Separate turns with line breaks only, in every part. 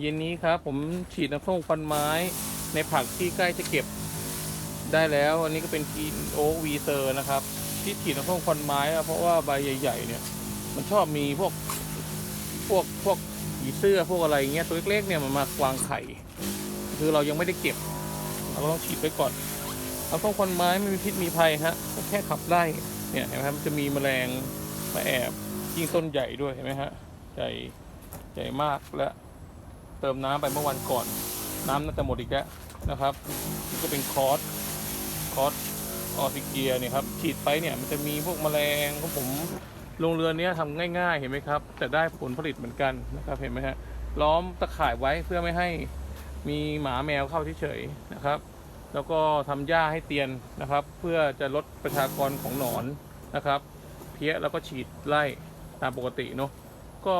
เย็นนี้ครับผมฉีดน้ำส้มควันไม้ในผักที่ใกล้จะเก็บได้แล้ว อันนี้ก็เป็นกีนโอ๊กวีเซอร์นะครับ ที่ฉีดน้ำส้มควันไม้เพราะว่าใบใหญ่ๆเนี่ย มันชอบมีพวกพวกพวกผีเสื้อพวกอะไรเงี้ยตัวเล็กๆเนี่ยมันมาวางไข่คือเรายังไม่ได้เก็บ เราก็ต้องฉีดไว้ก่อนน้ำส้มควันไม้ไม่มีพิษมีภัยฮะแค่ขับไล่เนี่ยเห็นไหมครับมันจะมีแมลงมาแอบยิ่งต้นใหญ่ด้วยเห็นไหมฮะใหญ่ใหญ่มากและ เติมน้ำไปเมื่อวันก่อน น้ำน่าจะหมดอีกแล้วนะครับนี่ก็เป็นคอร์สคอร์สออซิเกียเนี่ยครับฉีดไปเนี่ยมันจะมีพวกแมลงของผมโรงเรือนเนี้ยทำง่ายๆเห็นไหมครับ แต่ได้ผลผลิตเหมือนกันนะครับเห็นไหมฮะล้อมตะข่ายไว้เพื่อไม่ให้มีหมาแมวเข้าเฉยๆนะครับ แล้วก็ทำหญ้าให้เตียนนะครับ เพื่อจะลดประชากรของหนอนนะครับ เพี้ยแล้วก็ฉีดไล่ตามปกติเนาะก็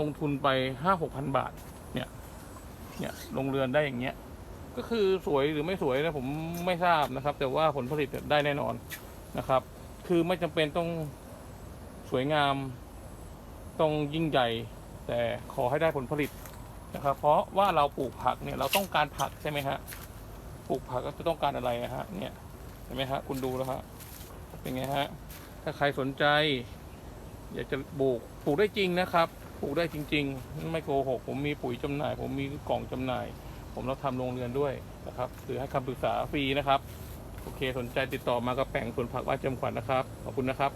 ลงทุนไปห้าหกพันบาท เนี่ย เนี่ยลงเรือนได้อย่างเงี้ย ก็คือสวยหรือไม่สวยนะผมไม่ทราบนะครับ แต่ว่าผลผลิตได้แน่นอนนะครับ คือไม่จำเป็นต้องสวยงาม ต้องยิ่งใหญ่ แต่ขอให้ได้ผลผลิตนะครับ เพราะว่าเราปลูกผักเนี่ยเราต้องการผักใช่ไหมฮะ ปลูกผักก็จะต้องการอะไระฮะ เนี่ยเห็นไหมฮะคุณดูแล้วฮะ เป็นไงฮะ ถ้าใครสนใจ อยากจะปลูก ปลูกได้จริงนะครับ ปลูกได้จริง ๆ ไม่โกหก ผมมีปุ๋ยจำหน่าย ผมมีกล่องจำหน่าย ผมรับทำโรงเรือนด้วยนะครับหรือให้คำปรึกษาฟรีนะครับ โอเคสนใจติดต่อมากับแปลงสวนผักว่าจำขวัญนะครับ ขอบคุณนะครับ